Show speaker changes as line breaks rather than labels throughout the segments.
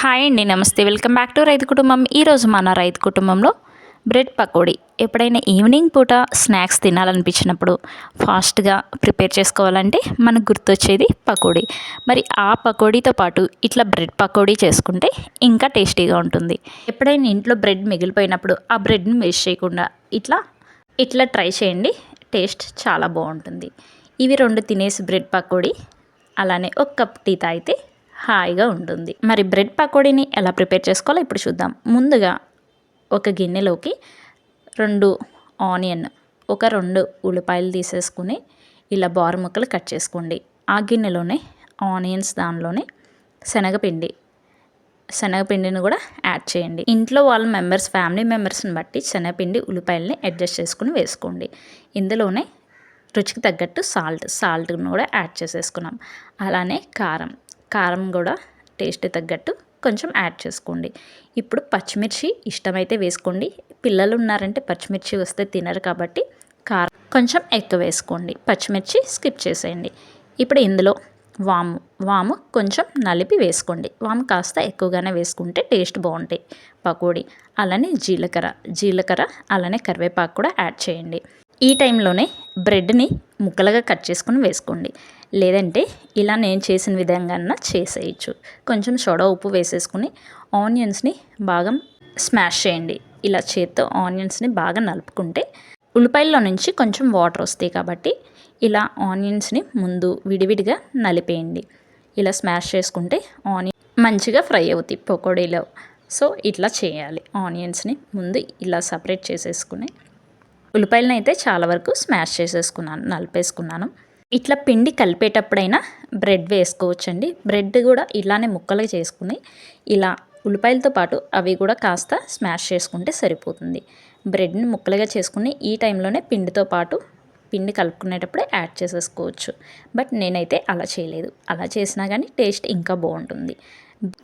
Hi అండి నమస్తే. Welcome back to రైతు కుటుంబం. ఈరోజు మన రైతు కుటుంబంలో బ్రెడ్ పకోడీ. ఎప్పుడైనా ఈవినింగ్ పూట స్నాక్స్ తినాలనిపించినప్పుడు ఫాస్ట్గా ప్రిపేర్ చేసుకోవాలంటే మనకు గుర్తొచ్చేది పకోడీ. మరి ఆ పకోడీతో పాటు ఇట్లా బ్రెడ్ పకోడీ చేసుకుంటే ఇంకా టేస్టీగా ఉంటుంది. ఎప్పుడైనా ఇంట్లో బ్రెడ్ మిగిలిపోయినప్పుడు ఆ బ్రెడ్ని వేస్ట్ చేయకుండా ఇట్లా ఇట్లా ట్రై చేయండి. టేస్ట్ చాలా బాగుంటుంది. ఇవి రెండు తినేసి బ్రెడ్ పకోడీ అలానే ఒక కప్ టీ తాగితే హాయిగా ఉంటుంది. మరి బ్రెడ్ పకోడీని ఎలా ప్రిపేర్ చేసుకోవాలో ఇప్పుడు చూద్దాం. ముందుగా ఒక గిన్నెలోకి రెండు ఆనియన్ ఒక రెండు ఉల్లిపాయలు తీసేసుకుని ఇలా బారు ముక్కలు కట్ చేసుకోండి. ఆ గిన్నెలోనే ఆనియన్స్ దానిలోనే శనగపిండి శనగపిండిని కూడా యాడ్ చేయండి. ఇంట్లో వాళ్ళ మెంబర్స్ ఫ్యామిలీ మెంబర్స్ని బట్టి శనగపిండి ఉల్లిపాయలని అడ్జస్ట్ చేసుకుని వేసుకోండి. ఇందులోనే రుచికి తగ్గట్టు సాల్ట్ సాల్ట్ను కూడా యాడ్ చేసేసుకున్నాం. అలానే కారం. కారం కూడా టేస్ట్ తగ్గట్టు కొంచెం యాడ్ చేసుకోండి. ఇప్పుడు పచ్చిమిర్చి ఇష్టమైతే వేసుకోండి. పిల్లలు ఉన్నారంటే పచ్చిమిర్చి వస్తే తినరు కాబట్టి కారం కొంచెం ఎక్కువ వేసుకోండి. పచ్చిమిర్చి స్కిప్ చేసేయండి. ఇప్పుడు ఇందులో వాము వాము కొంచెం నలిపి వేసుకోండి. వాము కాస్త ఎక్కువగానే వేసుకుంటే టేస్ట్ బాగుంటాయి. పకోడీ అలానే జీలకర్ర జీలకర్ర అలానే కరివేపాకు కూడా యాడ్ చేయండి. ఈ టైంలోనే బ్రెడ్ని ముక్కలుగా కట్ చేసుకుని వేసుకోండి. లేదంటే ఇలా నేను చేసిన విధంగా చేసేయచ్చు. కొంచెం సోడా ఉప్పు వేసేసుకుని ఆనియన్స్ని బాగా స్మాష్ చేయండి. ఇలా చేత్తో ఆనియన్స్ని బాగా నలుపుకుంటే ఉల్లిపాయల్లో నుంచి కొంచెం వాటర్ వస్తాయి కాబట్టి ఇలా ఆనియన్స్ని ముందు విడివిడిగా నలిపేయండి. ఇలా స్మాష్ చేసుకుంటే ఆనియన్ మంచిగా ఫ్రై అవుతాయి పకోడీలో. సో ఇట్లా చేయాలి. ఆనియన్స్ని ముందు ఇలా సపరేట్ చేసేసుకుని ఉల్లిపాయలను అయితే చాలా వరకు స్మాష్ చేసేసుకున్నాను నలిపేసుకున్నాను. ఇట్లా పిండి కలిపేటప్పుడైనా బ్రెడ్ వేసుకోవచ్చండి. బ్రెడ్ కూడా ఇలానే ముక్కలుగా చేసుకుని ఇలా ఉల్లిపాయలతో పాటు అవి కూడా కాస్త స్మాష్ చేసుకుంటే సరిపోతుంది. బ్రెడ్ని ముక్కలుగా చేసుకుని ఈ టైంలోనే పిండితో పాటు పిండి కలుపుకునేటప్పుడే యాడ్ చేసేసుకోవచ్చు. బట్ నేనైతే అలా చేయలేదు. అలా చేసినా కానీ టేస్ట్ ఇంకా బాగుంటుంది.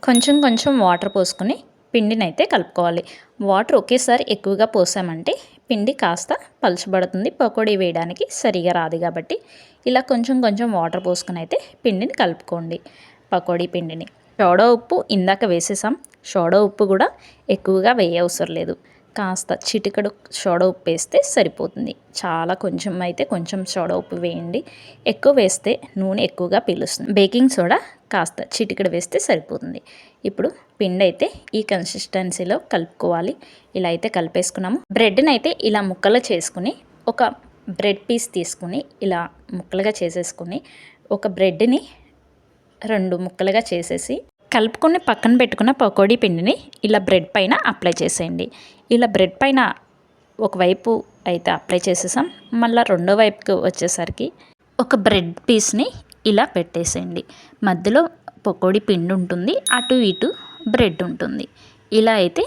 కొంచెం కొంచెం వాటర్ పోసుకొని పిండిని అయితే కలుపుకోవాలి. వాటర్ ఒకేసారి ఎక్కువగా పోసామంటే పిండి కాస్త పలుచబడుతుంది. పకోడీ వేయడానికి సరిగా రాదు కాబట్టి ఇలా కొంచెం కొంచెం వాటర్ పోసుకుని అయితే పిండిని కలుపుకోండి. పకోడీ పిండిని. సోడా ఉప్పు ఇందాక వేసేసాం. సోడా ఉప్పు కూడా ఎక్కువగా వేయవసరం లేదు. కాస్త చిటికడు సోడా ఉప్పు వేస్తే సరిపోతుంది. చాలా కొంచెం అయితే కొంచెం సోడా ఉప్పు వేయండి. ఎక్కువ వేస్తే నూనె ఎక్కువగా పీలుస్తుంది. బేకింగ్ సోడా కాస్త చిటికడు వేస్తే సరిపోతుంది. ఇప్పుడు పిండి అయితే ఈ కన్సిస్టెన్సీలో కలుపుకోవాలి. ఇలా అయితే కలిపేసుకున్నాము. బ్రెడ్ని అయితే ఇలా ముక్కలు చేసుకుని ఒక బ్రెడ్ పీస్ తీసుకుని ఇలా ముక్కలుగా చేసేసుకుని ఒక బ్రెడ్ని రెండు ముక్కలుగా చేసేసి కలుపుకొని పక్కన పెట్టుకున్న పకోడీ పిండిని ఇలా బ్రెడ్ పైన అప్లై చేసేయండి. ఇలా బ్రెడ్ పైన ఒకవైపు అయితే అప్లై చేసేసాం. మళ్ళీ రెండో వైపుకి వచ్చేసరికి ఒక బ్రెడ్ పీస్ని ఇలా పెట్టేసేయండి. మధ్యలో పకోడీ పిండి ఉంటుంది. అటు ఇటు బ్రెడ్ ఉంటుంది. ఇలా అయితే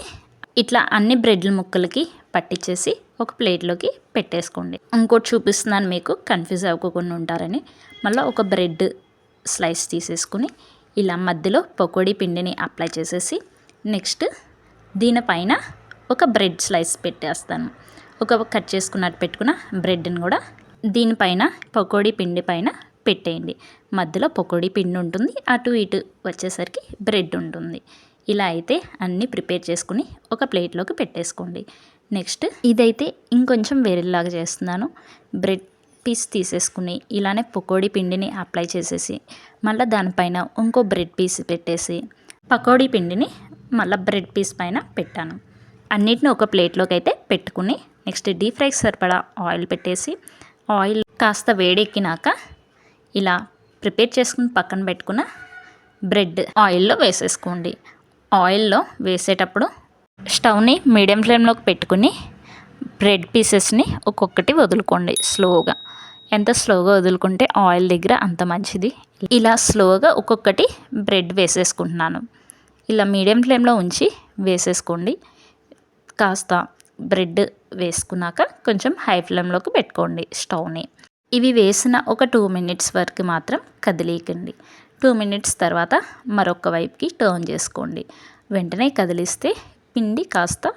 ఇట్లా అన్ని బ్రెడ్ల ముక్కలకి పట్టించేసి ఒక ప్లేట్లోకి పెట్టేసుకోండి. ఇంకోటి చూపిస్తున్నాను మీకు కన్ఫ్యూజ్ అవ్వకుండా ఉంటారని. మళ్ళీ ఒక బ్రెడ్ స్లైస్ తీసేసుకుని ఇలా మధ్యలో పకోడీ పిండిని అప్లై చేసేసి నెక్స్ట్ దీనిపైన ఒక బ్రెడ్ స్లైస్ పెట్టేస్తాను. ఒక కట్ చేసుకున్నట్టు పెట్టుకున్న బ్రెడ్ని కూడా దీనిపైన పకోడీ పిండి పైన పెట్టేయండి. మధ్యలో పకోడీ పిండి ఉంటుంది అటు ఇటు వచ్చేసరికి బ్రెడ్ ఉంటుంది. ఇలా అయితే అన్నీ ప్రిపేర్ చేసుకుని ఒక ప్లేట్లోకి పెట్టేసుకోండి. నెక్స్ట్ ఇదైతే ఇంకొంచెం వేరేలాగా చేస్తున్నాను. బ్రెడ్ పీస్ తీసేసుకుని ఇలానే పకోడీ పిండిని అప్లై చేసేసి మళ్ళీ దానిపైన ఇంకో బ్రెడ్ పీస్ పెట్టేసి పకోడీ పిండిని మళ్ళీ బ్రెడ్ పీస్ పైన పెట్టాను. అన్నిటిని ఒక ప్లేట్లోకి అయితే పెట్టుకుని నెక్స్ట్ డీప్ ఫ్రైకి సరిపడా ఆయిల్ పెట్టేసి ఆయిల్ కాస్త వేడెక్కినాక ఇలా ప్రిపేర్ చేసుకుని పక్కన పెట్టుకున్న బ్రెడ్ ఆయిల్లో వేసేసుకోండి. ఆయిల్లో వేసేటప్పుడు స్టవ్ని మీడియం ఫ్లేమ్లోకి పెట్టుకుని బ్రెడ్ పీసెస్ని ఒక్కొక్కటి వదులుకోండి స్లోగా. ఎంత స్లోగా వదులుకుంటే ఆయిల్ దగ్గర అంత మంచిది. ఇలా స్లోగా ఒక్కొక్కటి బ్రెడ్ వేసేసుకుంటున్నాను. ఇలా మీడియం ఫ్లేమ్లో ఉంచి వేసేసుకోండి. కాస్త బ్రెడ్ వేసుకున్నాక కొంచెం హై ఫ్లేమ్లోకి పెట్టుకోండి స్టవ్ని. ఇవి వేసిన ఒక టూ మినిట్స్ వరకు మాత్రం కదిలేయకండి. టూ మినిట్స్ తర్వాత మరొక వైపుకి టర్న్ చేసుకోండి. వెంటనే కదిలిస్తే పిండి కాస్త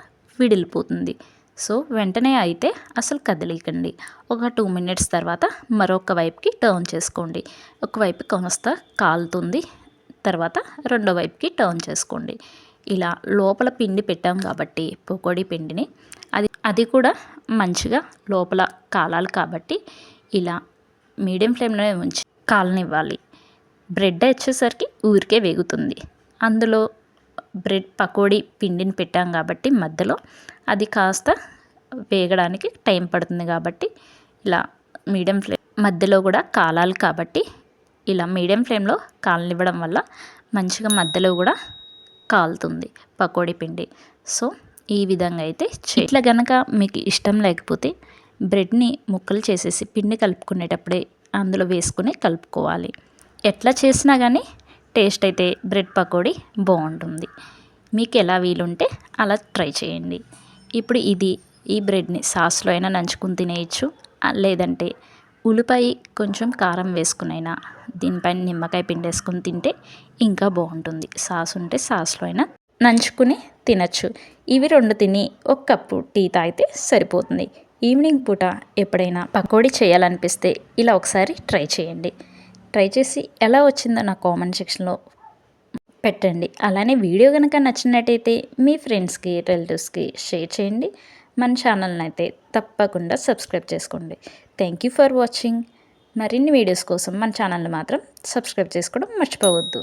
విడిలిపోతుంది. సో వెంటనే అయితే అసలు కదిలీకండి. ఒక టూ మినిట్స్ తర్వాత మరొక వైపుకి టర్న్ చేసుకోండి. ఒకవైపు కొనస్తా కాలుతుంది తర్వాత రెండో వైపుకి టర్న్ చేసుకోండి. ఇలా లోపల పిండి పెట్టాం కాబట్టి పొకోడీ పిండిని అది అది కూడా మంచిగా లోపల కాలాలి కాబట్టి ఇలా మీడియం ఫ్లేమ్లోనే ఉంచి కాలనివ్వాలి. బ్రెడ్ వచ్చేసరికి ఊరికే వేగుతుంది. అందులో బ్రెడ్ పకోడీ పిండిని పెట్టాం కాబట్టి మధ్యలో అది కాస్త వేగడానికి టైం పడుతుంది కాబట్టి ఇలా మీడియం ఫ్లేమ్ మధ్యలో కూడా కాలాలి కాబట్టి ఇలా మీడియం ఫ్లేమ్లో కాలనివ్వడం వల్ల మంచిగా మధ్యలో కూడా కాలుతుంది పకోడీ పిండి. సో ఈ విధంగా అయితే ఇట్లా గనక మీకు ఇష్టం లేకపోతే బ్రెడ్ని ముక్కలు చేసేసి పిండి కలుపుకునేటప్పుడే అందులో వేసుకుని కలుపుకోవాలి. ఎట్లా చేసినా కానీ టేస్ట్ అయితే బ్రెడ్ పకోడీ బాగుంటుంది. మీకు ఎలా వీలుంటే అలా ట్రై చేయండి. ఇప్పుడు ఇది ఈ బ్రెడ్ని సాస్లో అయినా నంచుకుని తినేయచ్చు. లేదంటే ఉల్లిపాయ కొంచెం కారం వేసుకునైనా దీనిపైన నిమ్మకాయ పిండేసుకుని తింటే ఇంకా బాగుంటుంది. సాస్ ఉంటే సాస్లో అయినా నంచుకుని తినచ్చు. ఇవి రెండు తిని ఒక కప్పు టీ తాగితే సరిపోతుంది. ఈవినింగ్ పూట ఎప్పుడైనా పకోడీ చేయాలనిపిస్తే ఇలా ఒకసారి ట్రై చేయండి. ట్రై చేసి ఎలా వచ్చిందో నా కామెంట్ సెక్షన్లో పెట్టండి. అలానే వీడియో కనుక నచ్చినట్టయితే మీ ఫ్రెండ్స్కి రిలేటివ్స్కి షేర్ చేయండి. మన ఛానల్ని అయితే తప్పకుండా సబ్స్క్రైబ్ చేసుకోండి. Thank you for watching. మరిన్ని వీడియోస్ కోసం మన ఛానల్ని మాత్రం సబ్స్క్రైబ్ చేసుకోవడం మర్చిపోవద్దు.